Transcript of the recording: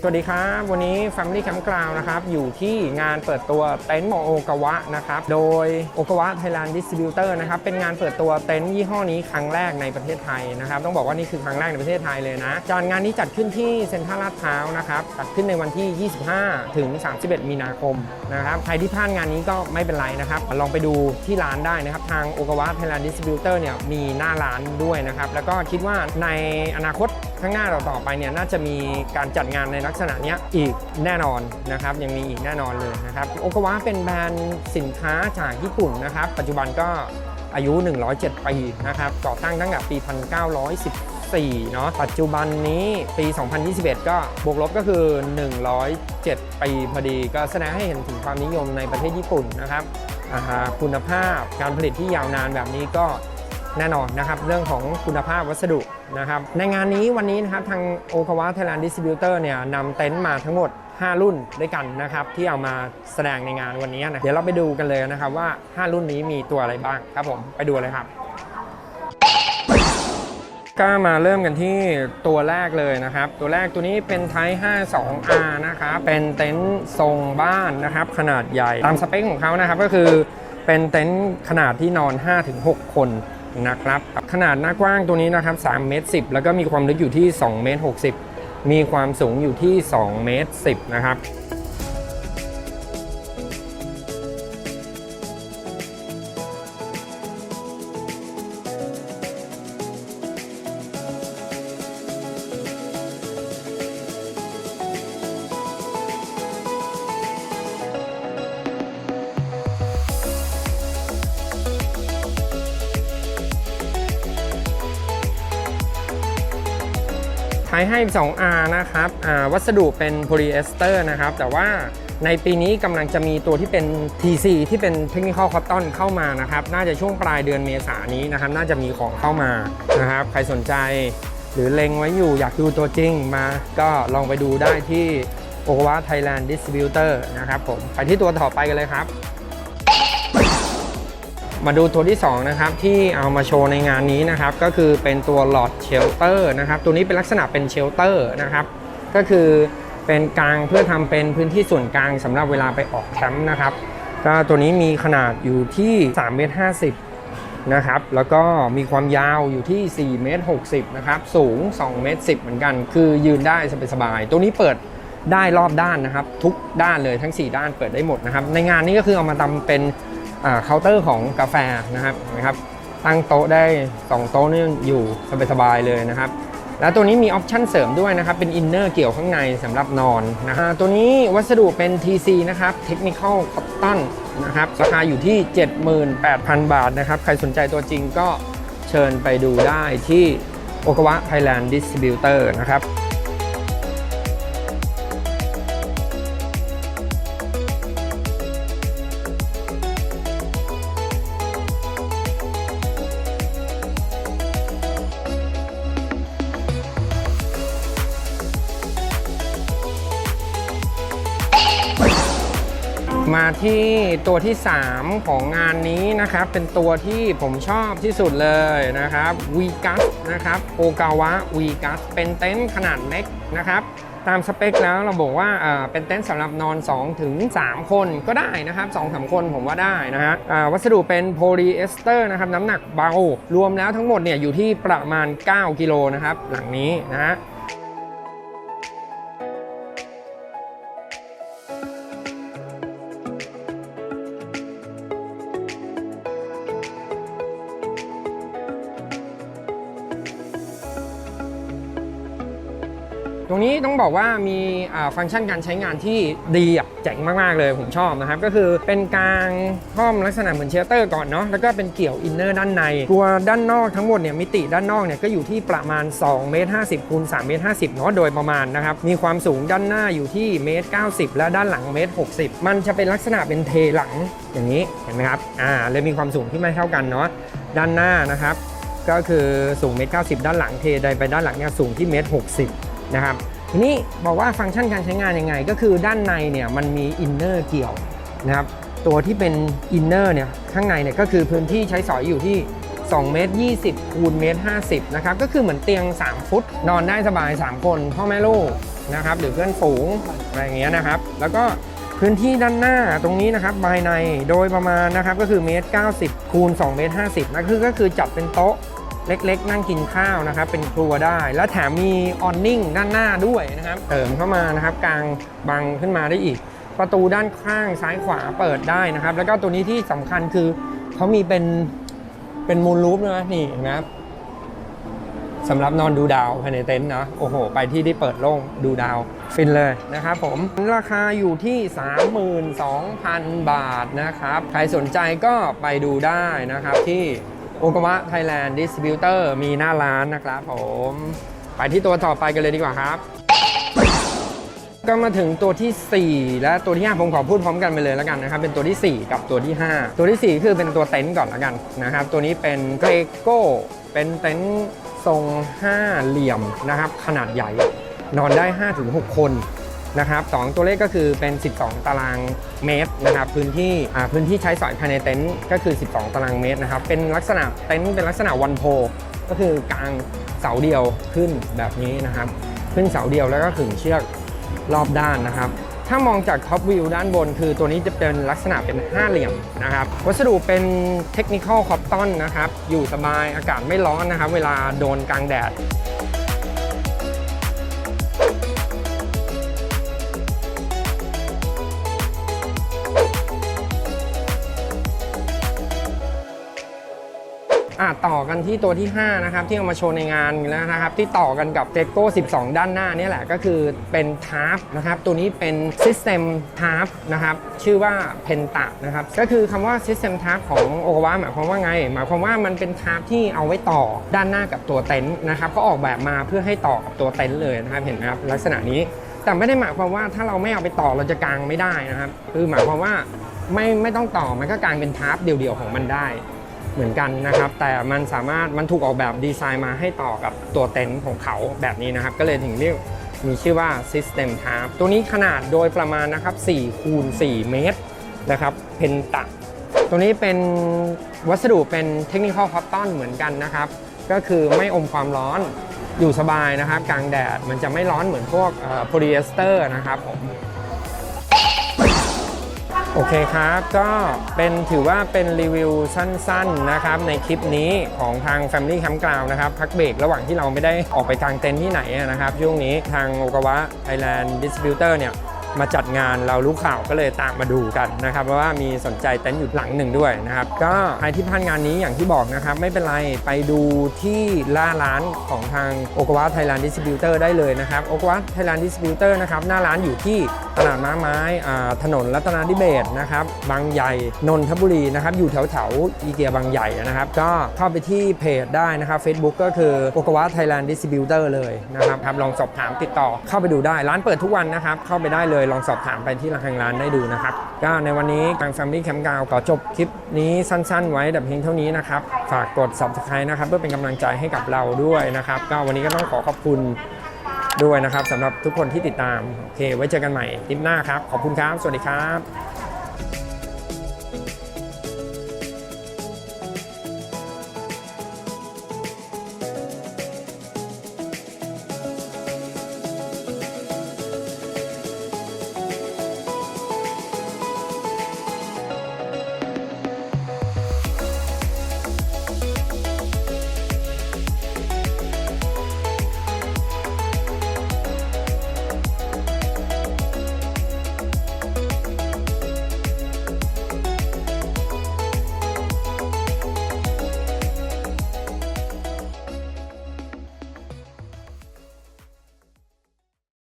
สวัสดีครับ วันนี้ Family Camp Ground นะครับ อยู่ที่งานเปิดตัวเต็นท์ขอโอกาวะนะครับ โดยโอกาวะ Thailand Distributor นะครับ เป็นงานเปิดตัวเต็นท์ยี่ห้อนี้ครั้งแรกในประเทศไทยนะครับ ต้องบอกว่านี่คือครั้งแรกในประเทศไทยเลยนะจานงานนี้จัดขึ้นที่เซ็นทรัลลาดพร้าวนะครับ จัดขึ้นในวันที่ 25 ถึง 31 มีนาคมนะครับ ใครที่พลาดงานนี้ก็ไม่เป็นไรนะครับ ลองไปดูที่ร้านได้นะครับ ทางโอกาวะ Thailand Distributor เนี่ยมีหน้าร้านด้วยนะครับ แล้วก็คิดว่าในอนาคตข้างหน้าเราต่อไปเนี่ยน่าจะมีการจัดงานในลักษณะนี้อีกแน่นอนนะครับยังมีอีกแน่นอนเลยนะครับโอกาวะเป็นแบรนด์สินค้าจากญี่ปุ่นนะครับปัจจุบันก็อายุ 107 ปีนะครับก่อตั้งตั้งแต่ปี 1914 เนาะปัจจุบันนี้ปี 2021 ก็บวกลบก็คือ 107 ปีพอดี ก็แสดงให้เห็นถึงความนิยมในประเทศญี่ปุ่นนะครับอ่าฮะคุณภาพการผลิตที่ยาวนานแบบนี้ก็ แน่นอนนะครับเรื่องของคุณภาพวัสดุนะครับในงานนี้วันนี้นะครับทางโอคาวะไทยแลนด์ดิสติบิวเตอร์เนี่ยนำเต็นท์มาทั้งหมด 5 รุ่นด้วยกันนะครับที่เอามาแสดงในงานวันนี้นะเดี๋ยวเราไปดูกันเลยนะครับว่า 5 รุ่นนี้มีตัวอะไรบ้างครับผมไปดูเลยครับก็มาเริ่มกันที่ตัวแรกเลยนะครับ ตัวแรกตัวนี้เป็นไทป์ 52R นะครับเป็นเต็นท์ทรงบ้านนะครับขนาดใหญ่ตามสเปคของเขานะครับก็คือเป็นเต็นท์ขนาดที่นอน 5-6 คน นะครับ ขนาดหน้ากว้างตัวนี้นะครับ3เมตร10 แล้วก็มีความลึกอยู่ที่2เมตร60 มีความสูงอยู่ที่2เมตร10 นะครับ ช้ให้ 2R นะครับอ่าวัสดุเป็นโพลีเอสเตอร์นะครับ แต่ว่าในปีนี้กำลังจะมีตัวที่เป็น TC ที่เป็นเทคนิคอลคอตตอนเข้ามานะครับ น่าจะช่วงปลายเดือนเมษายนนี้นะครับ น่าจะมีของเข้ามานะครับ ใครสนใจ หรือเล็งไว้อยู่อยากดูตัวจริงมา ก็ลองไปดูได้ที่โอควาไทยแลนด์ดิสติบิวเตอร์นะครับผม ไปที่ตัวต่อไปกันเลยครับ มาดูตัวที่ 2 นะครับ ที่เอามาโชว์ในงานนี้นะครับ ก็คือเป็นตัวหลอดเชลเตอร์นะครับ ตัวนี้เป็นลักษณะเป็นเชลเตอร์นะครับ ก็คือเป็นกลางเพื่อทำเป็นพื้นที่ส่วนกลางสำหรับเวลาไปออกแคมป์นะครับ ก็ตัวนี้มีขนาดอยู่ที่3เมตร50นะครับ แล้วก็มีความยาวอยู่ที่4เมตร60นะครับ สูง2เมตร10 เหมือนกัน คือยืนได้สบายๆ ตัวนี้เปิดได้รอบด้านนะครับ ทุกด้านเลยทั้ง 4 ด้านเปิดได้หมดนะครับ ในงานนี้ก็คือเอามาทำเป็น เคาน์เตอร์ของกาแฟนะครับนะครับตั้งโต๊ะได้ 2 โต๊ะนี่อยู่สบายๆเลยนะครับ แล้วตัวนี้มีออปชั่นเสริมด้วยนะครับ เป็นอินเนอร์เกี่ยวข้างในสำหรับนอนนะฮะตัวนี้วัสดุเป็น TC นะครับ Technical Cotton นะครับราคาอยู่ที่ 78,000 บาทนะครับ ใครสนใจตัวจริงก็เชิญไปดูได้ที่โอกาวะ Thailand Distributor นะครับ มาที่ตัวที่ 3 ของงานนี้นะครับ เป็นตัวที่ผมชอบที่สุดเลยนะครับวีกัสนะครับโอกาวะวีกัสเป็นเต็นท์ขนาดเล็กนะครับตามสเปคแล้วเราบอกว่าอ่าเป็นเต็นท์สำหรับนอน 2 ถึง 3 คนก็ได้นะครับ2อสคนผมว่าได้นะฮะวัสดุเป็นโพลีเอสเตอร์นะครับน้ำหนักเบา รวมแล้วทั้งหมดเนี่ยอยู่ที่ประมาณ 9 กิโลนะครับหลังนี้นะฮะ ตรงนี้ต้องบอกว่ามีฟังก์ชันการใช้งานที่ดีอะเจ๋งมากๆเลยผมชอบนะครับ ก็คือเป็นกลางห้อมลักษณะเหมือนเชลเตอร์ก่อนเนาะแล้วก็เป็นเกี่ยวอินเนอร์ด้านใน ตัวด้านนอกทั้งหมดเนี่ยมิติด้านนอกเนี่ยก็อยู่ที่ประมาณ2เมตร50คูณ3เมตร50เนาะโดยประมาณนะครับ มีความสูงด้านหน้าอยู่ที่เมตร90 และด้านหลังเมตร60 มันจะเป็นลักษณะเป็นเทหลังอย่างนี้เห็นไหมครับอ่าเลยมีความสูงที่ไม่เท่ากันเนาะด้านหน้านะครับก็คือสูงเมตร90ด้านหลังเทใดไปด้านหลังเนี่ยสูงที่เมตร60 นะครับทีนี้บอกว่าฟังก์ชันการใช้งานยังไง ก็คือด้านในเนี่ยมันมีอินเนอร์เกี่ยวนะครับตัวที่เป็นอินเนอร์เนี่ยข้างในเนี่ยก็คือพื้นที่ใช้สอยอยู่ที่2เมตร20คูณเมตร50นะครับก็คือเหมือนเตียง 3 ฟุต นอนได้สบาย 3 คนพ่อแม่ลูกนะครับหรือเพื่อนฝูงอะไรอย่างเงี้ยนะครับ แล้วก็พื้นที่ด้านหน้าตรงนี้นะครับภายในโดยประมาณนะครับก็คือเมตร90คูณ2เมตร50นะคือก็คือจัดเป็นโต๊ะ เล็กๆ นั่งกินข้าวนะครับ เป็นครัวได้ แล้วแถมมีออนนิ่งด้านหน้าด้วยนะครับเติมเข้ามานะครับกลางบังขึ้นมาได้อีก ประตูด้านข้างซ้ายขวาเปิดได้นะครับ แล้วก็ตัวนี้ที่สำคัญคือเขามีเป็นเป็นมูลรูปนะนี่นะครับสำหรับนอนดูดาวภายในเต็นท์นะโอ้โห ไปที่ที่เปิดโล่งดูดาว ฟินเลยนะครับผม ราคาอยู่ที่ 32,000 บาทนะครับ ใครสนใจก็ไปดูได้นะครับที่ โอกวะไทยแลนด์ดิสติบิวเตอร์มีหน้าร้านนะครับผม ไปที่ตัวต่อไปกันเลยดีกว่าครับ ก็มาถึงตัวทีสี่ 4 และตัวที่ 5 ผมขอพูดพร้อมกันไปเลยแล้วกันนะครับ เป็นตัวที่ 4 กับตัวที่ 5 ตัวที่ 4 คือเป็นตัวเต็นท์ก่อนแล้วกันนะครับ ตัวนี้เป็นเกรโก้เป็นเต็นท์ทรง5เหลี่ยมนะครับ ขนาดใหญ่ นอนได้ 5-6 คน นะครับสองตัวเลขก็คือเป็น 12 ตารางเมตรนะครับพื้นที่พื้นที่ใช้สอยภายในเต็นท์ก็คือ 12 ตารางเมตรนะครับเป็นลักษณะเต็นท์เป็นลักษณะวันโพก็คือกลางเสาเดียวขึ้นแบบนี้นะครับ ขึ้นเสาเดียวแล้วก็ขึงเชือกรอบด้านนะครับ ถ้ามองจากท็อปวิวด้านบน คือตัวนี้จะเป็นลักษณะเป็นห้าเหลี่ยมนะครับ วัสดุเป็นเทคนิคอลคอ t ตอนนะครับ อยู่สบายอากาศไม่ร้อนนะครับ เวลาโดนกลางแดด อะต่อกันที่ตัวที่ 5 นะครับ ที่เอามาโชว์ในงานแล้วนะครับ ที่ต่อกันกับเ e โก้12 ด้านหน้านี่แหละก็คือเป็นทาร์ฟนะครับตัวนี้เป็น System t a r f นะครับชื่อว่า Penta นะครับก็คือคำว่า System t a r f ของโอ a ว a หมายความว่าไง หมายความว่ามันเป็นทาร์ฟที่เอาไว้ต่อด้านหน้ากับตัวเต็นท์นะครับก็ออกแบบมาเพื่อให้ต่อกับตัวเต็นท์เลยนะครับเห็นไหมครับลักษณะนี้แต่ไม่ได้หมายความว่าถ้าเราไม่เอาไปต่อเราจะกางไม่ได้นะครับคือหมายความว่าไม่ไม่ต้องต่อมันก็กางเป็นทาร์ฟเดี่ยวๆของมันได้ เหมือนกันนะครับ แต่มันสามารถมันถูกออกแบบดีไซน์มาให้ต่อกับตัวเต็นท์ของเขาแบบนี้นะครับ ก็เลยถึงเรียกมีชื่อว่า System t a r p ตัวนี้ขนาดโดยประมาณนะครับ4คูณ4เมตรนะครับเพนตะตัวนี้เป็นวัสดุเป็นเทคนิคอลคอตตอนเหมือนกันนะครับ ก็คือไม่อมความร้อนอยู่สบายนะครับ กลางแดดมันจะไม่ร้อนเหมือนพวกโพลีเอสเตอร์นะครับผม โอเคครับ ก็เป็นถือว่าเป็นรีวิวสั้นๆนะครับ ในคลิปนี้ของทาง Family Campground นะครับ พักเบรกระหว่างที่เราไม่ได้ออกไปกางเต็นท์ที่ไหนนะครับช่วงนี้ทางโอกาวะ Thailand Distributor เนี่ยมาจัดงานเรารู้ข่าวก็เลยตามมาดูกันนะครับว่ามีสนใจเต็นท์อยู่หลังหนึ่งด้วยนะครับ ก็ใครที่พลาดงานนี้อย่างที่บอกนะครับ ไม่เป็นไรไปดูที่ล่าร้านของทางโอกาวะไทยแลนด์ดิสติบิวเตอร์ได้เลยนะครับโอกาวะไทยแลนด์ดิสติบิวเตอร์นะครับหน้าร้านอยู่ที่ ตลาดม้าไม้ถนนรัตนาธิเบศนะครับบางใหญ่นนทบุรีนะครับอยู่แถวแถวๆอีเกียบางใหญ่นะครับก็เข้าไปที่เพจได้นะครับ Facebook ก็คือโอกาวะไทยแลนด์ดิสติบิวเตอร์เลยนะครับครับลองสอบถามติดต่อเข้าไปดูได้ร้านเปิดทุกวันนะครับ เข้าไปได้เลยลองสอบถามไปที่ทางร้านได้ดูนะครับ ก็ในวันนี้ทาง Family Camp g r o u n d ขอจบคลิปนี้สั้นๆ ไว้แต่เพียงเท่านี้นะครับ ฝากกด subscribe นะครับเพื่อเป็นกำลังใจให้กับเราด้วยนะครับ ก็วันนี้ก็ต้องขอขอบคุณ ด้วยนะครับสำหรับทุกคนที่ติดตามโอเค ไว้เจอกันใหม่คลิปหน้าครับ ขอบคุณครับ สวัสดีครับ